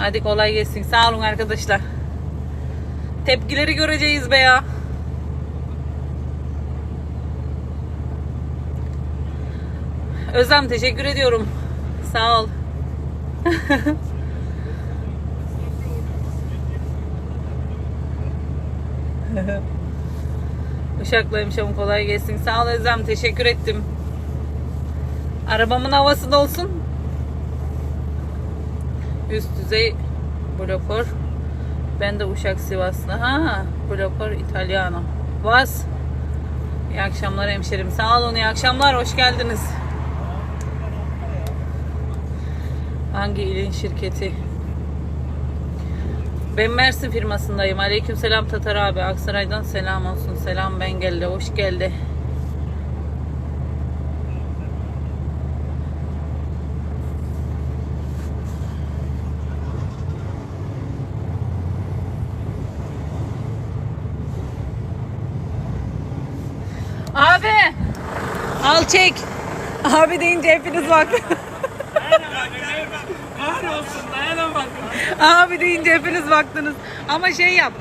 Hadi kolay gelsin. Sağ olun arkadaşlar. Tepkileri göreceğiz be ya. Özlem teşekkür ediyorum. Sağ ol. Uşaklıymışım kolay gelsin. Sağ ol Özlem teşekkür ettim. Arabamın havası da olsun. Üst düzey blokör. Ben de Uşak Sivaslı. Ha, blokör Italiano. Vas. İyi akşamlar hemşerim. Sağ olun. iyi akşamlar. Hoş geldiniz. Hangi ilin şirketi? Ben Mersin firmasındayım. Aleyküm selam Tatar abi. Aksaray'dan selam olsun. Selam ben geldi. Hoş geldi. Abi. Al çek. Abi deyince hepiniz bak. Dayanamadım. Abi deyince hepiniz baktınız. Ama şey yap.